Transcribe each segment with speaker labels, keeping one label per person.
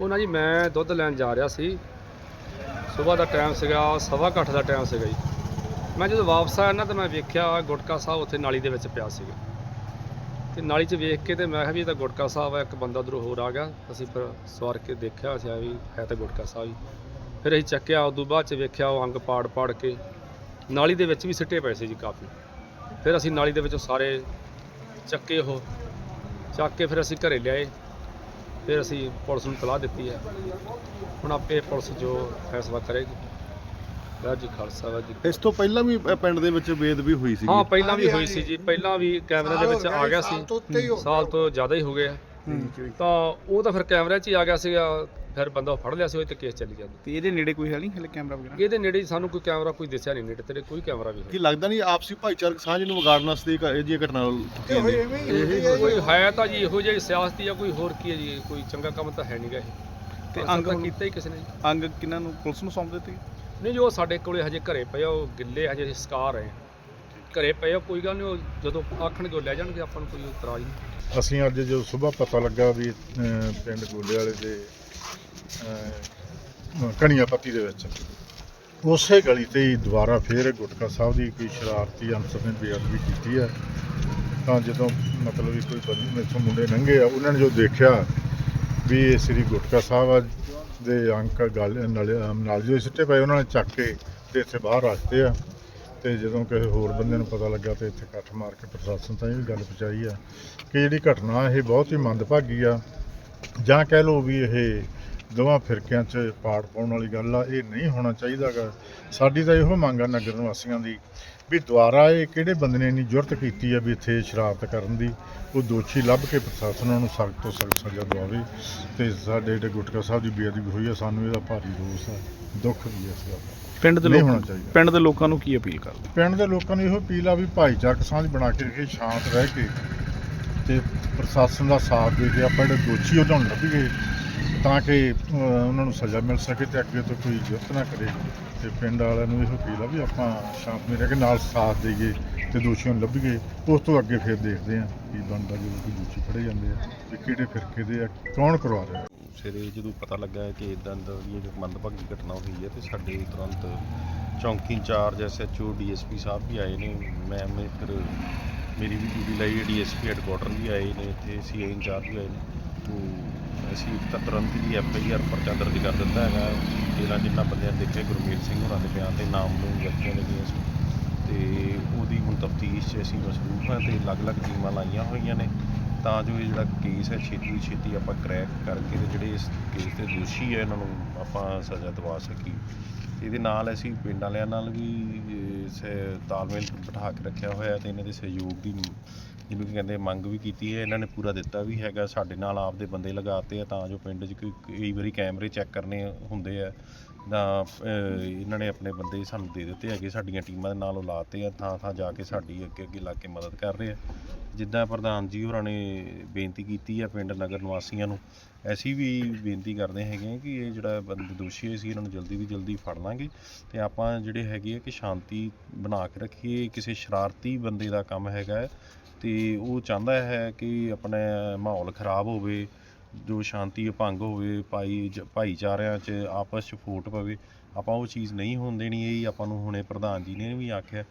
Speaker 1: ਉਹ ਨਾ ਜੀ, ਮੈਂ ਦੁੱਧ ਲੈਣ ਜਾ ਰਿਹਾ ਸੀ। ਸਵੇਰ ਦਾ ਟਾਈਮ ਸੀਗਾ, ਸਵਾ ਕੁ ਅੱਠ ਦਾ ਟਾਈਮ ਸੀਗਾ ਜੀ। ਮੈਂ ਜਦੋਂ ਵਾਪਸ ਆਇਆ ਨਾ, ਤਾਂ ਮੈਂ ਵੇਖਿਆ ਗੁਟਕਾ ਸਾਹਿਬ ਉੱਥੇ ਨਾਲੀ ਦੇ ਵਿੱਚ ਪਿਆ ਸੀਗਾ। ਤੇ ਨਾਲੀ 'ਚ ਵੇਖ ਕੇ ਤੇ ਮੈਂ ਕਿਹਾ ਵੀ ਇਹ ਤਾਂ ਗੁਟਕਾ ਸਾਹਿਬ ਆ, ਇੱਕ ਬੰਦਾ ਉਧਰੋਂ ਹੋਰ ਆ ਗਿਆ। ਅਸੀਂ ਫਿਰ ਸਵਾਰ ਕੇ ਦੇਖਿਆ, ਅਸੀਂ ਵੀ ਹੈ ਤਾਂ ਗੁਟਕਾ ਸਾਹਿਬ ਹੀ। ਫਿਰ ਅਸੀਂ ਚੱਕਿਆ, ਉਦੋਂ ਬਾਅਦ 'ਚ ਵੇਖਿਆ ਉਹ ਅੰਗ ਪਾੜ ਪਾੜ ਕੇ ਨਾਲੀ ਦੇ ਵਿੱਚ ਵੀ ਸਿੱਟੇ ਪਏ ਸੀ ਜੀ ਕਾਫੀ। ਫਿਰ ਅਸੀਂ ਨਾਲੀ ਦੇ ਵਿੱਚੋਂ ਸਾਰੇ ਚੱਕੇ ਉਹ, ਚੱਕ ਕੇ ਫਿਰ ਅਸੀਂ ਘਰੇ ਲਿਆਏ। ਫਿਰ ਅਸੀਂ ਪੁਲਿਸ ਨੂੰ ਤਲਾਹ ਦਿੱਤੀ ਹੈ। ਹੁਣ ਆਪੇ ਪੁਲਿਸ ਜੋ ਫੈਸਲਾ ਕਰੇਗੀ। ਵਾਹਿਗੁਰੂ ਜੀ ਖਾਲਸਾ ਵਾਹਿਗੁਰੂ ਜੀ
Speaker 2: ਇਸ ਤੋਂ ਪਹਿਲਾਂ ਵੀ ਅ, ਪਿੰਡ ਦੇ ਵਿੱਚ ਵੇਦ ਵੀ ਹੋਈ ਸੀ
Speaker 1: ਹਾਂ ਪਹਿਲਾਂ ਵੀ ਹੋਈ ਸੀ ਜੀ। ਪਹਿਲਾਂ ਵੀ ਕੈਮਰੇ ਦੇ ਵਿੱਚ ਆ ਗਿਆ ਸੀ। ਸਾਲ ਤੋਂ ਜ਼ਿਆਦਾ ਹੀ ਹੋ ਗਿਆ ਤਾਂ ਉਹ ਤਾਂ ਫਿਰ ਕੈਮਰੇ 'ਚ ਹੀ ਆ ਗਿਆ ਸੀਗਾ। ਫਿਰ ਬੰਦਾ ਫੜ ਲਿਆ ਸੀ ਉਹ ਤੇ ਕੇਸ ਚੱਲੀ ਜਾਂਦਾ।
Speaker 3: ਤੇ ਇਹਦੇ ਨੇੜੇ ਕੋਈ ਹੈ ਨਹੀਂ ਹਲੇ ਕੈਮਰਾ ਵਗੈਰਾ?
Speaker 1: ਇਹਦੇ ਨੇੜੇ ਸਾਨੂੰ ਕੋਈ ਕੈਮਰਾ ਕੋਈ ਦਿਸਿਆ ਨਹੀਂ ਨੇੜੇ ਤੇਰੇ ਕੋਈ ਕੈਮਰਾ ਵੀ
Speaker 2: ਕੀ ਲੱਗਦਾ ਨਹੀਂ ਆਪਸੀ ਭਾਈਚਾਰਕ ਸਾਂਝ ਨੂੰ ਵਿਗਾੜਨ ਵਾਸਤੇ ਇਹ ਇਹ ਜਿਹੀ ਘਟਨਾ ਨੇ
Speaker 1: ਇਹ ਕੋਈ ਹੈ ਤਾਂ ਜੀ ਇਹੋ ਜਿਹੀ ਸਿਆਸਤੀ ਜਾਂ ਕੋਈ ਹੋਰ ਕੀ ਹੈ ਜੀ ਕੋਈ ਚੰਗਾ ਕੰਮ ਤਾਂ ਹੈ ਨਹੀਂਗਾ ਇਹ।
Speaker 3: ਤੇ
Speaker 1: ਅੰਗ ਕੀਤਾ ਹੀ ਕਿਸੇ ਨੇ ਜੀ।
Speaker 3: ਅੰਗ ਕਿਹਨਾਂ ਨੂੰ ਪੁਲਿਸ ਨੂੰ ਸੌਂਪ ਦਿੱਤੇ?
Speaker 1: ਨਹੀਂ ਜੋ ਸਾਡੇ ਕੋਲੇ ਹਜੇ ਘਰੇ ਪਏ ਆ, ਉਹ ਗਿੱਲੇ ਹਜੇ ਸਕਾਰ ਰਹੇ ਘਰੇ ਪਏ ਆ, ਕੋਈ ਗੱਲ ਨਹੀਂ ਉਹ ਜਦੋਂ ਆਖਣਗੇ ਉਹ ਲੈ ਜਾਣਗੇ ਆਪਾਂ ਨੂੰ ਕੋਈ ਇਤਰਾਜ਼ ਨਹੀਂ।
Speaker 4: ਅਸੀਂ ਅੱਜ ਜੋ ਸਵੇਰ ਪਤਾ ਲੱਗਾ ਵੀ ਪਿੰਡ ਗੋਲੇ ਵਾਲੇ ਦੇ ਕਣੀਆਂ ਪੱਤੀ ਦੇ ਵਿੱਚ। ਉਸੇ ਗਲੀ ਤੇ ਹੀ ਦੁਬਾਰਾ ਫੇਰ ਗੁਟਕਾ ਸਾਹਿਬ ਦੀ ਕੋਈ ਸ਼ਰਾਰਤੀ ਅੰਸਰ ਨੇ ਬੇਅਦਬੀ ਕੀਤੀ ਹੈ। ਤਾਂ ਜਦੋਂ ਮਤਲਬ ਵੀ ਕੋਈ ਬੰਦੇ ਮੇਥੋਂ ਮੁੰਡੇ ਲੰਘੇ ਆ, ਉਹਨਾਂ ਨੇ ਜੋ ਦੇਖਿਆ ਵੀ ਇਹ ਸ੍ਰੀ ਗੁਟਕਾ ਸਾਹਿਬ ਦੇ ਅੰਕ ਗੱਲ ਨਾਲ ਨਾਲ ਜੋ ਸਿੱਟੇ ਪਏ, ਉਹਨਾਂ ਨੇ ਚੱਕ ਕੇ ਤੇ ਇੱਥੇ ਬਾਹਰ ਰੱਖਦੇ ਆ। ਤੇ ਜਦੋਂ ਕਿਸੇ ਹੋਰ ਬੰਦੇ ਨੂੰ ਪਤਾ ਲੱਗਾ ਤੇ ਇੱਥੇ ਇਕੱਠ ਮਾਰ ਕੇ ਪ੍ਰਸ਼ਾਸਨ ਤਾਂ ਇਹ ਵੀ ਗੱਲ ਪਹੁੰਚਾਈ ਆ ਕਿ ਜਿਹੜੀ ਘਟਨਾ, ਇਹ ਬਹੁਤ ਹੀ ਮੰਦਭਾਗੀ ਆ। ਜਾਂ ਕਹਿ ਲਓ ਵੀ ਇਹ ਦੋਵਾਂ ਫਿਰਕਿਆਂ 'ਚ ਪਾੜ ਪਾਉਣ ਵਾਲੀ ਗੱਲ ਆ ਇਹ ਨਹੀਂ ਹੋਣਾ ਚਾਹੀਦਾਗਾ। ਸਾਡੀ ਤਾਂ ਇਹੋ ਮੰਗ ਆ ਨਗਰ ਨਿਵਾਸੀਆਂ ਦੀ ਵੀ ਦੁਬਾਰਾ ਇਹ ਕਿਹੜੇ ਬੰਦੇ ਨੇ ਇੰਨੀ ਜੁਰਤ ਕੀਤੀ ਆ ਵੀ ਇੱਥੇ ਸ਼ਰਾਰਤ ਕਰਨ ਦੀ। ਉਹ ਦੋਸ਼ੀ ਲੱਭ ਕੇ ਪ੍ਰਸ਼ਾਸਨ ਨੂੰ ਸਖਤ ਤੋਂ ਸਖਤ ਸਜ਼ਾ ਦਿਵਾਵੇ। ਤੇ ਸਾਡੇ ਜਿਹੜੇ ਗੁਟਕਾ ਸਾਹਿਬ ਦੀ ਬੇਅਦਬੀ ਹੋਈ ਆ ਸਾਨੂੰ ਇਹਦਾ ਭਾਰੀ ਰੋਸ ਆ ਦੁੱਖ ਵੀ ਇਸ ਗੱਲ ਦਾ।
Speaker 3: ਪਿੰਡ ਦੇ ਲੋਕ ਪਿੰਡ ਦੇ ਲੋਕਾਂ ਨੂੰ ਕੀ ਅਪੀਲ ਕਰਦੇ?
Speaker 4: ਪਿੰਡ ਦੇ ਲੋਕਾਂ ਨੂੰ ਇਹੋ ਅਪੀਲ ਆ ਵੀ ਭਾਈਚਾਰਕ ਸਾਂਝ ਬਣਾ ਕੇ ਰੱਖੇ ਸ਼ਾਂਤ ਰਹਿ ਕੇ ਤੇ ਪ੍ਰਸ਼ਾਸਨ ਦਾ ਸਾਥ ਦੇ ਕੇ ਆਪਾਂ ਜਿਹੜੇ ਦੋਸ਼ੀ ਉਹਨਾਂ ਨੂੰ ਲੱਭੀਏ ਤਾਂ ਕਿ ਉਹਨਾਂ ਨੂੰ ਸਜ਼ਾ ਮਿਲ ਸਕੇ ਤੇ ਅੱਗੇ ਤੋਂ ਕੋਈ ਜੁਰਤ ਨਾ ਕਰੇ। ਤੇ ਪਿੰਡ ਵਾਲਿਆਂ ਨੂੰ ਇਹੋ ਅਪੀਲ ਆ ਵੀ ਆਪਾਂ ਸ਼ਾਂਤ ਰਹਿ ਕੇ ਨਾਲ ਸਾਥ ਦੇਈਏ ਤੇ ਦੋਸ਼ੀਆਂ ਨੂੰ ਲੱਭੀਏ। ਉਸ ਤੋਂ ਅੱਗੇ ਫਿਰ ਦੇਖਦੇ ਆ ਕੀ ਬਣਦਾ ਜਦੋਂ ਕੋਈ ਦੋਸ਼ੀ ਫੜੇ ਜਾਂਦੇ ਆ ਵੀ ਕਿਹੜੇ ਫਿਰਕੇ ਦੇ ਆ, ਕੌਣ ਕਰਵਾ ਰਿਹਾ।
Speaker 5: ਸਵੇਰੇ ਜਦੋਂ ਪਤਾ ਲੱਗਾ ਕਿ ਇਦਾਂ ਦਾ ਇਹ ਮੰਦਭਾਗੀ ਘਟਨਾ ਹੋਈ ਹੈ ਤੇ ਸਾਡੇ ਤੁਰੰਤ ਚੌਂਕੀ ਇੰਚਾਰਜ ਐਸਐਚਓ ਡੀਐਸਪੀ ਸਾਹਿਬ ਵੀ ਆਏ ਨੇ। ਮੈਂ ਮੈਂ ਫਿਰ ਮੇਰੀ ਵੀ ਡਿਊਟੀ ਲਾਈ ਲਈ ਡੀਐਸਪੀ ਹੈੱਡਕੁਆਟਰ ਵੀ ਆਏ ਨੇ ਤੇ ਸੀਆਈ ਇੰਚਾਰਜ ਵੀ ਆਏ ਨੇ। ਤੋਂ ਅਸੀਂ ਇੱਕ ਤਾਂ ਤੁਰੰਤ ਹੀ ਐਫਆਈਆਰ ਪਰਚਾ ਦਰਜ ਕਰ ਦਿੱਤਾ ਹੈਗਾ। ਜਿਹੜਾ ਜਿੰਨਾ ਬੰਦਿਆਂ ਨੇ ਦੇਖੇ ਗੁਰਮੀਤ ਸਿੰਘ ਹੋਰਾਂ ਦੇ ਬਿਆਨ ਤੇ ਨਾਮ ਨੂੰ ਵਿਅਕਤੀਆਂ ਦੇ ਅਗੇਂਸਟ ਤੇ ਉਹਦੀ ਹੁਣ ਤਫਤੀਸ਼ 'ਚ ਅਸੀਂ ਮਸਰੂਫ ਹਾਂ ਤੇ ਅਲੱਗ-ਅਲੱਗ ਟੀਮਾਂ ਲਾਈਆਂ ਹੋਈਆਂ ਨੇ। ਤਾਂ ਜੋ ਇਹ ਜਿਹੜਾ ਕੇਸ ਹੈ, ਛੇਤੀ ਛੇਤੀ ਆਪਾਂ ਕਰੈਕ ਕਰਕੇ ਤੇ ਜਿਹੜੇ ਇਸ ਕੇਸ ਦੇ ਦੋਸ਼ੀ ਹੈ, ਇਹਨਾਂ ਨੂੰ ਆਪਾਂ ਸਜ਼ਾ ਦਿਵਾ ਸਕੀਏ। ਇਹਦੇ ਨਾਲ ਅਸੀਂ ਪਿੰਡ ਵਾਲਿਆਂ ਨਾਲ ਵੀ ਸ- ਤਾਲਮੇਲ ਬਿਠਾ ਕੇ ਰੱਖਿਆ ਹੋਇਆ ਤੇ ਇਹਨਾਂ ਦੇ ਸਹਿਯੋਗ ਦੀ ਜਿਹਨੂੰ ਕਿ ਕਹਿੰਦੇ ਮੰਗ ਵੀ ਕੀਤੀ ਹੈ, ਇਹਨਾਂ ਨੇ ਪੂਰਾ ਦਿੱਤਾ ਵੀ ਹੈਗਾ, ਸਾਡੇ ਨਾਲ ਆਪਦੇ ਬੰਦੇ ਲਗਾਤੇ ਆ ਤਾਂ ਜੋ ਪਿੰਡ 'ਚ ਕੋਈ ਕਈ ਵਾਰੀ ਕੈਮਰੇ ਚੈੱਕ ਕਰਨੇ ਹੁੰਦੇ ਆ, ਤਾਂ ਇਹਨਾਂ ਨੇ ਆਪਣੇ ਬੰਦੇ ਸਾਨੂੰ ਦੇ ਦਿੱਤੇ ਹੈਗੇ, ਸਾਡੀਆਂ ਟੀਮਾਂ ਦੇ ਨਾਲ ਉਹ ਲਾਤੇ ਆ ਥਾਂ ਥਾਂ ਜਾ ਕੇ ਸਾਡੀ ਅੱਗੇ ਅੱਗੇ ਲਾ ਕੇ ਮਦਦ ਕਰ ਰਹੇ ਆ। ਜਿੱਦਾਂ ਪ੍ਰਧਾਨ ਜੀ ਹੋਰਾਂ ਨੇ ਬੇਨਤੀ ਕੀਤੀ ਆ ਪਿੰਡ ਨਗਰ ਨਿਵਾਸੀਆਂ ਨੂੰ, ਅਸੀਂ ਵੀ ਬੇਨਤੀ ਕਰਦੇ ਹੈਗੇ ਆ ਕਿ ਇਹ ਜਿਹੜਾ ਬੰਦੇ ਦੋਸ਼ੀ ਸੀ, ਇਹਨਾਂ ਨੂੰ ਜਲਦੀ ਤੋਂ ਜਲਦੀ ਫੜ ਲਾਂਗੇ ਤੇ ਆਪਾਂ ਜਿਹੜੇ ਹੈਗੇ ਆ ਕਿ ਸ਼ਾਂਤੀ ਬਣਾ ਕੇ ਰੱਖੀਏ ਕਿਸੇ ਸ਼ਰਾਰਤੀ ਬੰਦੇ ਦਾ ਕੰਮ ਹੈਗਾ ਹੈ ਤੇ ਉਹ ਚਾਹੁੰਦਾ ਹੈ ਕਿ ਆਪਣਾ ਮਾਹੌਲ ਖਰਾਬ ਹੋਵੇ, ਜੋ ਸ਼ਾਂਤੀ ਭੰਗ ਹੋਵੇ, ਭਾਈ ਭਾਈਚਾਰਿਆਂ 'ਚ ਆਪਸ 'ਚ ਫੋਟ ਪਵੇ। ਆਪਾਂ ਉਹ ਚੀਜ਼ ਨਹੀਂ ਹੋਣ ਦੇਣੀ ਇਹ ਆਪਾਂ ਨੂੰ ਹੁਣੇ ਪ੍ਰਧਾਨ ਜੀ ਨੇ ਵੀ ਆਖਿਆ।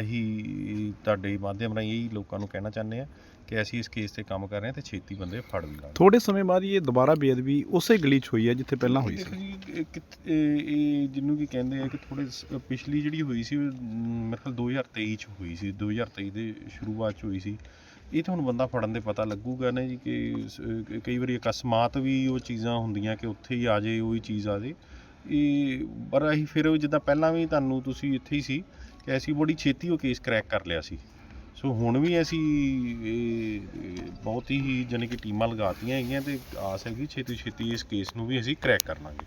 Speaker 5: ਅਸੀਂ ਤੁਹਾਡੇ ਮਾਧਿਅਮ ਰਾਹੀਂ ਇਹੀ ਲੋਕਾਂ ਨੂੰ ਕਹਿਣਾ ਚਾਹੁੰਦੇ ਆ ਕਿ ਅਸੀਂ ਇਸ ਕੇਸ ਤੇ ਕੰਮ ਕਰ ਰਹੇ ਹਾਂ ਤੇ ਛੇਤੀ ਬੰਦੇ ਫੜ ਵੀ ਲਾਂਗੇ
Speaker 3: ਥੋੜੇ ਸਮੇਂ ਬਾਅਦ ਇਹ ਦੁਬਾਰਾ ਬੇਅਦਬੀ ਉਸੇ ਗਲੀ 'ਚ ਹੋਈ ਹੈ ਜਿੱਥੇ ਪਹਿਲਾਂ ਹੋਈ ਸੀ।
Speaker 5: ਇਹ ਜਿਹਨੂੰ ਕੀ ਕਹਿੰਦੇ ਆ ਕਿ ਥੋੜੇ ਪਿਛਲੀ ਜਿਹੜੀ ਹੋਈ ਸੀ ਮੇਰੇ ਖਿਆਲ 2023 ਚ ਹੋਈ ਸੀ 2023 ਦੇ ਸ਼ੁਰੂਆਤ ਚ ਹੋਈ ਸੀ। ਇਹ ਤਾਂ ਹੁਣ ਬੰਦਾ ਫੜਨ ਦੇ ਪਤਾ ਲੱਗੂਗਾ ਨਾ ਜੀ ਕਿ ਕਈ ਵਾਰੀ ਅਕਸਮਾਤ ਵੀ ਉਹ ਚੀਜ਼ਾਂ ਹੁੰਦੀਆਂ ਕਿ ਉੱਥੇ ਹੀ ਆ ਜੇ ਉਹੀ ਚੀਜ਼ ਆ ਜੇ ਇਹ ਪਰ ਅਸੀਂ ਫਿਰ ਜਿੱਦਾਂ ਪਹਿਲਾਂ ਵੀ ਤੁਹਾਨੂੰ ਤੁਸੀਂ ਇੱਥੇ ਹੀ ਸੀ ਕਿ ਅਸੀਂ ਬੜੀ ਛੇਤੀ ਉਹ ਕੇਸ ਕਰੈਕ ਕਰ ਲਿਆ ਸੀ। ਸੋ ਹੁਣ ਵੀ ਅਸੀਂ ਬਹੁਤ ਹੀ ਜਾਣੀ ਕਿ ਟੀਮਾਂ ਲਗਾਤੀਆਂ ਹੈਗੀਆਂ ਤੇ ਆਸ ਹੈਗੀ ਛੇਤੀ ਛੇਤੀ ਇਸ ਕੇਸ ਨੂੰ ਵੀ ਅਸੀਂ ਕਰੈਕ ਕਰ ਲਾਂਗੇ।